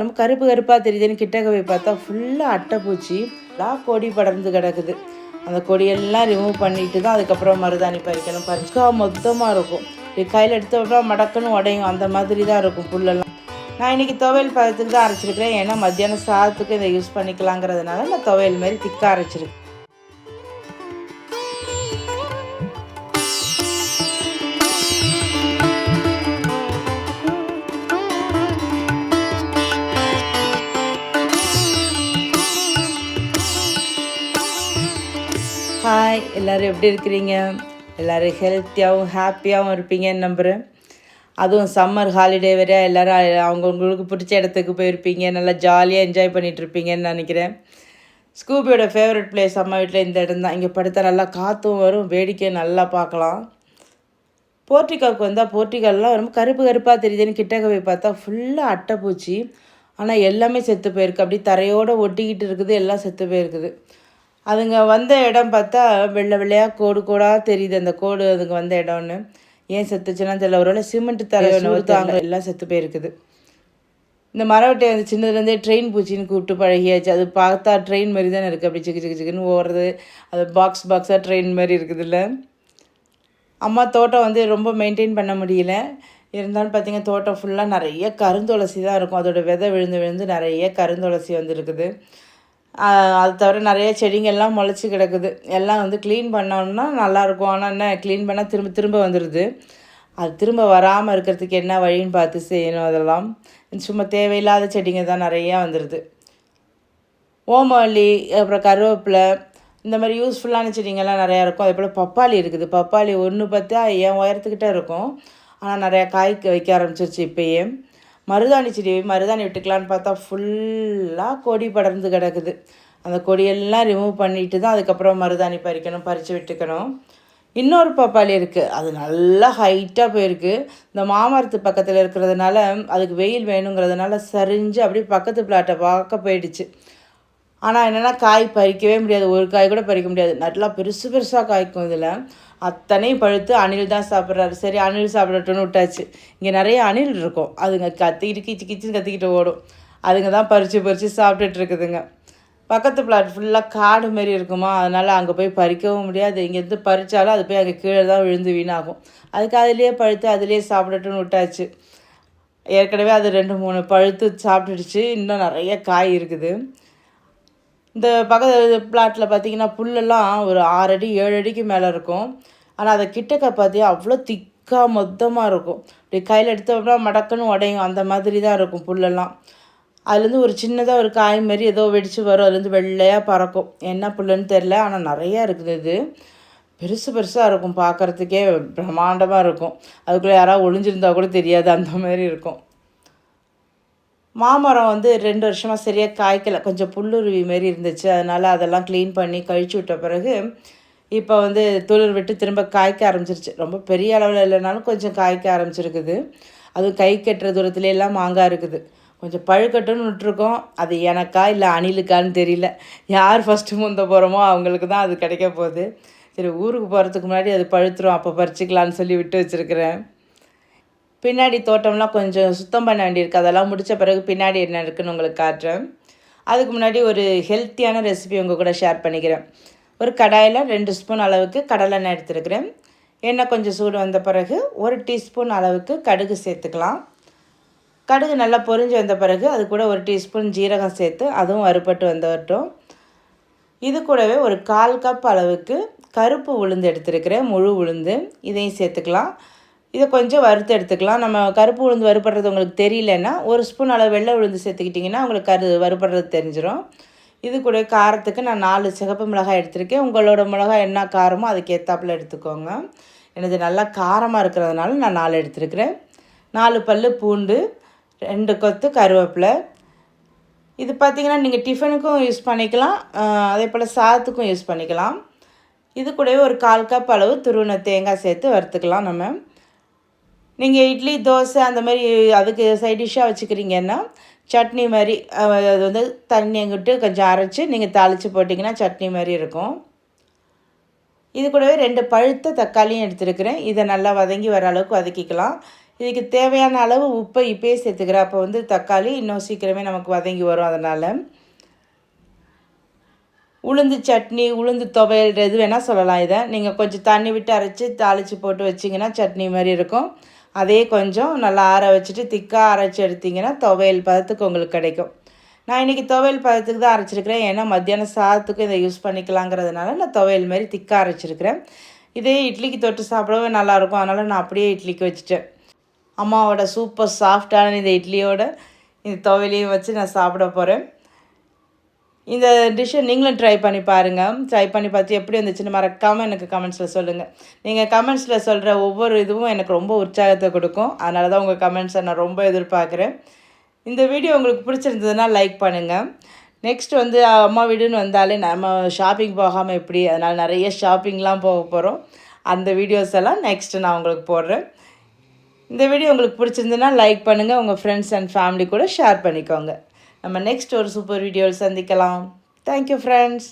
ரொம்ப கருப்பு கருப்பாக தெரியுதுன்னு கிட்டக்க போய் பார்த்தா ஃபுல்லாக அட்டைப்பூச்சி எல்லாம் கொடி படர்ந்து கிடக்குது. அந்த கொடியெல்லாம் ரிமூவ் பண்ணிட்டு தான் அதுக்கப்புறம் மருதாணி பறிக்கணும். பறிச்சா மொத்தமாக இருக்கும். கையில் கையில் எடுத்தோம்னா மடக்குன்னு உடையும். அந்த மாதிரி தான் இருக்கும் புல்லெல்லாம். நான் இன்றைக்கி துவையல் பதத்துக்கு தான் அரைச்சிருக்கிறேன். ஏன்னா மத்தியானம் சாதத்துக்கு இதை யூஸ் பண்ணிக்கலாங்கிறதுனால நான் துவையல் மாதிரி திக்காக அரைச்சிருக்கேன். ஹாய் எல்லோரும் எப்படி இருக்கிறீங்க? எல்லோரும் ஹெல்த்தியாகவும் ஹாப்பியாகவும் இருப்பீங்கன்னு நம்புகிறேன் அதுவும் சம்மர் ஹாலிடே வேறு எல்லோரும் அவங்கவுங்களுக்கு பிடிச்ச இடத்துக்கு போயிருப்பீங்க நல்லா ஜாலியாக என்ஜாய் பண்ணிகிட்ருப்பீங்கன்னு நினைக்கிறேன். ஸ்கூபியோட ஃபேவரட் பிளேஸ் அம்மா வீட்டில் இந்த இடம் தான். இங்கே படுத்தா நல்லா காற்றும் வரும் வேடிக்கை நல்லா பார்க்கலாம். போர்ட்டிகாவுக்கு வந்தால் போர்ட்டிகால்லாம் ரொம்ப கருப்பு கருப்பாக தெரியுதுன்னு கிட்டக்க போய் பார்த்தா ஃபுல்லாக அட்டைப்பூச்சி ஆனால் எல்லாமே செத்து போயிருக்கு. அப்படி தரையோடு ஒட்டிக்கிட்டு இருக்குது எல்லாம் செத்து போயிருக்குது. அதுங்க வந்த இடம் பார்த்தா வெள்ளை வெள்ளையாக கோடு கோடாக தெரியுது அந்த கோடு அதுங்க வந்த இடம்னு. ஏன் செத்துச்சுன்னா தெரியல. ஒரு வேளை சிமெண்ட் தரையோட தாங்க எல்லாம் செத்து போயிருக்குது. இந்த மரவட்டை வந்து சின்னதுலேருந்தே ட்ரெயின் பூச்சின்னு கூப்பிட்டு பழகியாச்சு. அது பார்த்தா ட்ரெயின் மாதிரி தானே இருக்குது அப்படி சிக்கு சிக்கு சிக்குன்னு ஓடுறது. அது பாக்ஸ் பாக்ஸாக ட்ரெயின் மாதிரி இருக்குதுல்ல அம்மா தோட்டம் வந்து ரொம்ப மெயின்டைன் பண்ண முடியல. இருந்தாலும் பார்த்தீங்க தோட்டம் ஃபுல்லாக நிறைய கருந்துளசி தான் இருக்கும். அதோட விதை விழுந்து விழுந்து நிறைய கருந்துளசி வந்து இருக்குது அது தவிர நிறைய செடிங்கள்லாம் முளைச்சி கிடக்குது. எல்லாம் வந்து க்ளீன் பண்ணோம்னா நல்லாயிருக்கும். ஆனால் என்ன க்ளீன் பண்ணால் திரும்ப திரும்ப வந்துடுது அது திரும்ப வராமல் இருக்கிறதுக்கு என்ன வழின்னு பார்த்து செய்யணும் அதெல்லாம். சும்மா தேவையில்லாத செடிங்க தான் நிறையா வந்துடுது ஓமவல்லி அப்புறம் கருவேப்பிலை இந்த மாதிரி யூஸ்ஃபுல்லான செடிங்கள்லாம் நிறையா இருக்கும். அதே போல் பப்பாளி இருக்குது. பப்பாளி ஒன்று பார்த்தா என் உயரத்துக்கிட்ட இருக்கும். ஆனால் நிறையா காய்க்க வைக்க ஆரம்பிச்சிருச்சு இப்போயே. மருதாணி செடி மருதாணி விட்டுக்கலான்னு பார்த்தா ஃபுல்லாக கொடி படர்ந்து கிடக்குது. அந்த கொடியெல்லாம் ரிமூவ் பண்ணிட்டு தான் அதுக்கப்புறம் மருதாணி பறிக்கணும் பறித்து விட்டுக்கணும். இன்னொரு பப்பாளி இருக்குது அது நல்லா ஹைட்டாக போயிருக்கு. இந்த மாமரத்து பக்கத்தில் இருக்கிறதுனால அதுக்கு வெயில் வேணுங்கிறதுனால சரிஞ்சு அப்படியே பக்கத்து பிளாட்டை பார்க்க போயிடுச்சு. ஆனால் என்னென்னா காய் பறிக்கவே முடியாது. ஒரு காய் கூட பறிக்க முடியாது. நல்லா பெருசு பெருசாக காய்க்கும் இதில். அத்தனையும் பழுத்து அணில் தான் சாப்பிட்றாரு. சரி அணில் சாப்பிடட்டும்னு விட்டாச்சு. இங்கே நிறைய அணில் இருக்கும். அதுங்க கத்திக்கிட்டு கிச்சு கிச்சு கத்திக்கிட்டு ஓடும். அதுங்க தான் பறித்து பறித்து சாப்பிட்டுட்டு இருக்குதுங்க. பக்கத்து பிளாட் ஃபுல்லாக காடு மாரி இருக்குமா? அதனால் அங்கே போய் பறிக்கவும் முடியாது. இங்கேருந்து பறித்தாலும் அது போய் அங்கே கீழே தான் விழுந்து வீணாகும். அதுக்கு அதிலே பழுத்து அதிலே சாப்பிடட்டும்னு விட்டாச்சு. ஏற்கனவே அது ரெண்டு மூணு பழுத்து சாப்பிட்டுடுச்சு. இன்னும் நிறைய காய் இருக்குது. இந்த பக்கத்து பிளாட்டில் பார்த்தீங்கன்னா புல்லெல்லாம் ஒரு ஆறு அடி ஏழு அடிக்கு மேலே இருக்கும். ஆனால் அதை கிட்டக்க பார்த்தி அவ்வளோ திக்காக மொத்தமாக இருக்கும். இப்படி கையில் எடுத்தோம்னா மடக்குன்னு உடையும். அந்த மாதிரி தான் இருக்கும் புல்லெல்லாம். அதுலேருந்து ஒரு சின்னதாக ஒரு காய் மாரி ஏதோ வெடித்து வரும். அதுலேருந்து வெள்ளையாக பறக்கும். என்ன புல்லுன்னு தெரில ஆனால் நிறையா இருக்குது இது. பெருசு பெருசாக இருக்கும். பார்க்குறதுக்கே பிரம்மாண்டமாக இருக்கும். அதுக்குள்ளே யாராவது ஒளிஞ்சிருந்தா கூட தெரியாது. அந்த மாதிரி இருக்கும். மாமரம் வந்து ரெண்டு வருஷமாக சரியாக காய்க்கலை. கொஞ்சம் புல்லுருவி மாரி இருந்துச்சு. அதனால் அதெல்லாம் க்ளீன் பண்ணி கழிச்சு விட்ட பிறகு இப்போ வந்து துளிர் விட்டு திரும்ப காய்க்க ஆரம்பிச்சிருச்சு. ரொம்ப பெரிய அளவில் இல்லைனாலும் கொஞ்சம் காய்க்க ஆரம்பிச்சிருக்குது. அதுவும் கை கட்டுற தூரத்துலேயெல்லாம் மாங்காய் இருக்குது. கொஞ்சம் பழுக்கட்டுன்னு விட்டுருக்கோம். அது எனக்கா இல்லை அணிலுக்கான்னு தெரியல. யார் ஃபஸ்ட்டு முந்த போகிறோமோ அவங்களுக்கு தான் அது கிடைக்க போகுது. சரி ஊருக்கு போகிறதுக்கு முன்னாடி அது பழுத்துரும். அப்போ பறிச்சிக்கலான்னு சொல்லி விட்டு வச்சுருக்கிறேன். பின்னாடி தோட்டம்லாம் கொஞ்சம் சுத்தம் பண்ண வேண்டியிருக்கு. அதெல்லாம் முடித்த பிறகு பின்னாடி என்ன இருக்குன்னு உங்களுக்கு காட்டுறேன். அதுக்கு முன்னாடி ஒரு ஹெல்த்தியான ரெசிபி உங்கள் கூட ஷேர் பண்ணிக்கிறேன். ஒரு கடாயில் ரெண்டு ஸ்பூன் அளவுக்கு கடலெண்ணெய் எடுத்துருக்கிறேன். எண்ணெய் கொஞ்சம் சூடு வந்த பிறகு ஒரு டீஸ்பூன் அளவுக்கு கடுகு சேர்த்துக்கலாம். கடுகு நல்லா பொரிஞ்சு வந்த பிறகு அது கூட ஒரு டீஸ்பூன் ஜீரகம் சேர்த்து அதுவும் வறுபட்டு வந்துவிட்டோம் இது கூடவே ஒரு கால் கப் அளவுக்கு கருப்பு உளுந்து எடுத்துருக்கிறேன். முழு உளுந்து இதையும் சேர்த்துக்கலாம். இதை கொஞ்சம் வறுத்து எடுத்துக்கலாம். நம்ம கருப்பு உளுந்து வறுபடுறது உங்களுக்கு தெரியலன்னா ஒரு ஸ்பூன் அளவு வெள்ளை உளுந்து சேர்த்துக்கிட்டிங்கன்னா உங்களுக்கு கரு வறுபடுறது தெரிஞ்சிடும் இது கூட காரத்துக்கு நான் நாலு சிகப்பு மிளகாய் எடுத்திருக்கேன். உங்களோட மிளகாய் என்ன காரமோ அதுக்கேற்றாப்புல எடுத்துக்கோங்க. எனது நல்லா காரமாக இருக்கிறதுனால நான் நாலு எடுத்துருக்கிறேன். நாலு பல் பூண்டு ரெண்டு கொத்து கருவேப்பிலை. இது பார்த்திங்கன்னா நீங்கள் டிஃபனுக்கும் யூஸ் பண்ணிக்கலாம். அதே போல் சாதத்துக்கும் யூஸ் பண்ணிக்கலாம். இது கூடவே ஒரு கால் கப் அளவு துருவின தேங்காய் சேர்த்து வறுத்துக்கலாம் நம்ம. நீங்கள் இட்லி தோசை அந்த மாதிரி அதுக்கு சைட் டிஷ்ஷாக வச்சுக்கிறீங்கன்னா சட்னி மாதிரி அது வந்து தண்ணி அங்கிட்டு கொஞ்சம் அரைச்சி நீங்கள் தாளித்து போட்டிங்கன்னா சட்னி மாதிரி இருக்கும். இது கூடவே ரெண்டு பழுத்த தக்காளியும் எடுத்துருக்கிறேன். இதை நல்லா வதங்கி வர அளவுக்கு வதக்கிக்கலாம். இதுக்கு தேவையான அளவு உப்பை இப்பயே சேர்த்துக்கிறேன். அப்போ வந்து தக்காளி இன்னும் சீக்கிரமே நமக்கு வதங்கி வரும் அதனால். உளுந்து சட்னி உளுந்து துவையல் எது வேணால் சொல்லலாம் இதை. நீங்கள் கொஞ்சம் தண்ணி விட்டு அரைச்சி தாளித்து போட்டு வச்சிங்கன்னா சட்னி மாதிரி இருக்கும். அதே கொஞ்சம் நல்லா ஆற வச்சுட்டு திக்காக அரைச்சி எடுத்திங்கன்னா துவையல் பதத்துக்கு உங்களுக்கு கிடைக்கும். நான் இன்றைக்கி துவையல் பதத்துக்கு தான் அரைச்சிருக்கிறேன். ஏன்னா மத்தியானம் சாதத்துக்கும் இதை யூஸ் பண்ணிக்கலாங்கிறதுனால நான் துவையல் மாதிரி திக்காக அரைச்சிருக்கிறேன். இதே இட்லிக்கு தொட்டு சாப்பிடவே நல்லாயிருக்கும் அதனால் நான் அப்படியே இட்லிக்கு வச்சுட்டேன். அம்மாவோட சூப்பர் சாஃப்டான இந்த இட்லியோட இந்த துவையிலையும் வச்சு நான் சாப்பிட போகிறேன் இந்த டிஷ்ஷை நீங்களும் ட்ரை பண்ணி பாருங்கள் ட்ரை பண்ணி பார்த்து எப்படி வந்துச்சுன்னு மறக்காமல் எனக்கு கமெண்ட்ஸில் சொல்லுங்கள் நீங்கள் கமெண்ட்ஸில் சொல்கிற ஒவ்வொரு இதுவும் எனக்கு ரொம்ப உற்சாகத்தை கொடுக்கும். அதனால தான் உங்கள் கமெண்ட்ஸை நான் ரொம்ப எதிர்பார்க்குறேன். இந்த வீடியோ உங்களுக்கு பிடிச்சிருந்ததுன்னா லைக் பண்ணுங்கள் நெக்ஸ்ட் வந்து அம்மா வீடுன்னு வந்தாலே நம்ம ஷாப்பிங் போகாமல் எப்படி அதனால் நிறைய ஷாப்பிங்லாம் போக போகிறோம் அந்த வீடியோஸ் எல்லாம் நெக்ஸ்ட்டு நான் உங்களுக்கு போடுறேன். இந்த வீடியோ உங்களுக்கு பிடிச்சிருந்துன்னா லைக் பண்ணுங்கள் உங்கள் ஃப்ரெண்ட்ஸ் அண்ட் ஃபேமிலி கூட ஷேர் பண்ணிக்கோங்க. நம்ம நெக்ஸ்ட் ஒரு சூப்பர் வீடியோவில் சந்திக்கலாம். Thank you friends